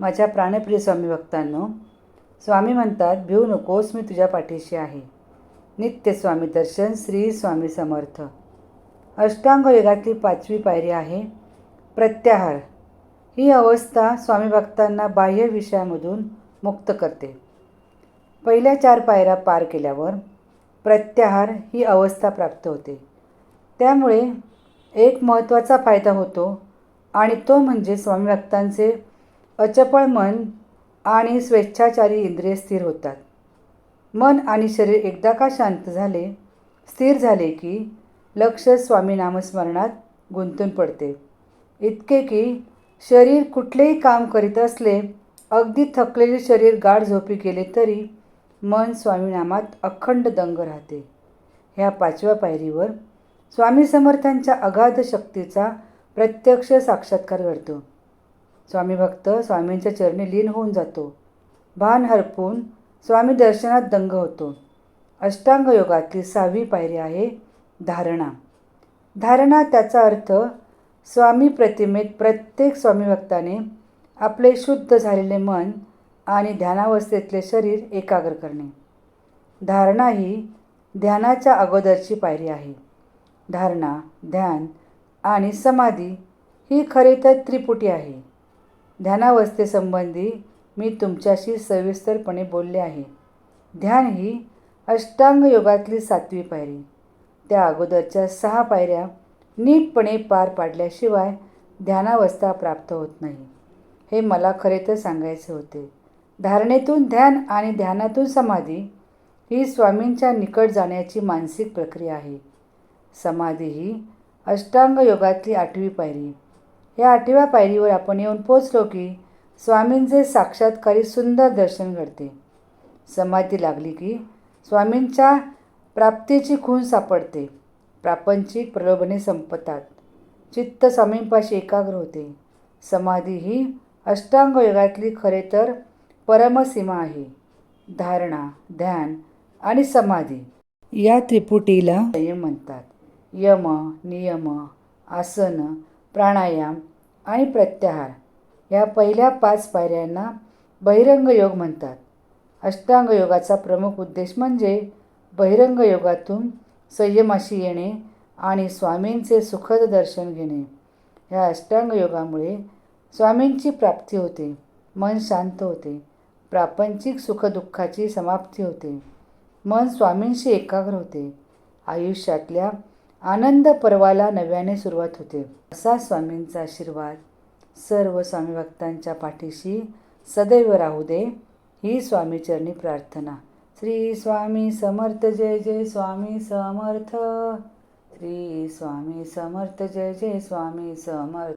माझ्या प्राणप्रिय स्वामी भक्तांनो स्वामी म्हणतात भिऊ नकोस मी तुझ्या पाठीशी आहे. नित्य स्वामी दर्शन श्री स्वामी समर्थ. अष्टांग युगातली पाचवी पायरी आहे प्रत्याहार. ही अवस्था स्वामी भक्तांना बाह्य विषयामधून मुक्त करते. पहिल्या चार पायऱ्या पार केल्यावर प्रत्याहार ही अवस्था प्राप्त होते. त्यामुळे एक महत्त्वाचा फायदा होतो आणि तो म्हणजे स्वामी भक्तांचे अचपळ मन आणि स्वेच्छाचारी इंद्रिय स्थिर होतात. मन आणि शरीर एकदा का शांत झाले स्थिर झाले की लक्ष स्वामी नामस्मरणात गुंतून पडते. इतके की शरीर कुठलेही काम करीत असले अगदी थकलेले शरीर गाढ झोपी गेले तरी मन स्वामीनामात अखंड दंग राहते. ह्या पाचव्या पायरीवर स्वामी समर्थांच्या अगाध शक्तीचा प्रत्यक्ष साक्षात्कार घडतो. स्वामी भक्त स्वामींच्या चरणी लीन होऊन जातो. भान हरपून स्वामी दर्शनात दंग होतो. अष्टांग योगातली सहावी पायरी आहे धारणा. धारणा त्याचा अर्थ स्वामी प्रतिमेत प्रत्येक स्वामी भक्ताने आपले शुद्ध झालेले मन आणि ध्यानावस्थेतले शरीर एकाग्र करणे. धारणा ही ध्यानाच्या अगोदरची पायरी आहे. धारणा ध्यान आणि समाधी ही खरे तर त्रिपुटी आहे. ध्यानावस्थेसंबंधी मी तुमच्याशी सविस्तरपणे बोलले आहे. ध्यान ही अष्टांग योगातली सातवी पायरी. त्या अगोदरच्या सहा पायऱ्या नीटपणे पार पाडल्याशिवाय ध्यानावस्था प्राप्त होत नाही. हे मला खरे तर सांगायचे होते. धारणेतून ध्यान आणि ध्यानातून समाधी ही स्वामींच्या निकट जाण्याची मानसिक प्रक्रिया आहे. समाधी ही अष्टांग योगातली आठवी पायरी. या आठव्या पायरीवर आपण येऊन पोचलो की स्वामींचे साक्षात्कारी सुंदर दर्शन घडते. समाधी लागली की स्वामींच्या प्राप्तीची खूण सापडते. प्रापंचिक प्रलोभने संपतात. चित्त स्वामींपाशी एकाग्र होते. समाधी ही अष्टांग योगातली खरे तर परमसीमा आहे. धारणा ध्यान आणि समाधी या त्रिपुटीला संयम म्हणतात. यम नियम आसन प्राणायाम आणि प्रत्याहार या पहिल्या पाच पायऱ्यांना बहिरंग योग म्हणतात. अष्टांग योगाचा प्रमुख उद्देश म्हणजे बहिरंग योगातून संयमाशी येणे आणि स्वामींचे सुखद दर्शन घेणे. या अष्टांग योगामुळे स्वामींची प्राप्ती होते मन शांत होते प्रापंचिक सुखदुःखाची समाप्ती होते मन स्वामींशी एकाग्र होते आयुष्यातल्या आनंद पर्वाला नव्याने सुरुवात होते. असा स्वामींचा आशीर्वाद सर्व स्वामी भक्तांच्या पाठीशी सदैव राहू दे ही स्वामीचरणी प्रार्थना. श्री स्वामी समर्थ जय जय स्वामी समर्थ. श्री स्वामी समर्थ जय जय स्वामी समर्थ.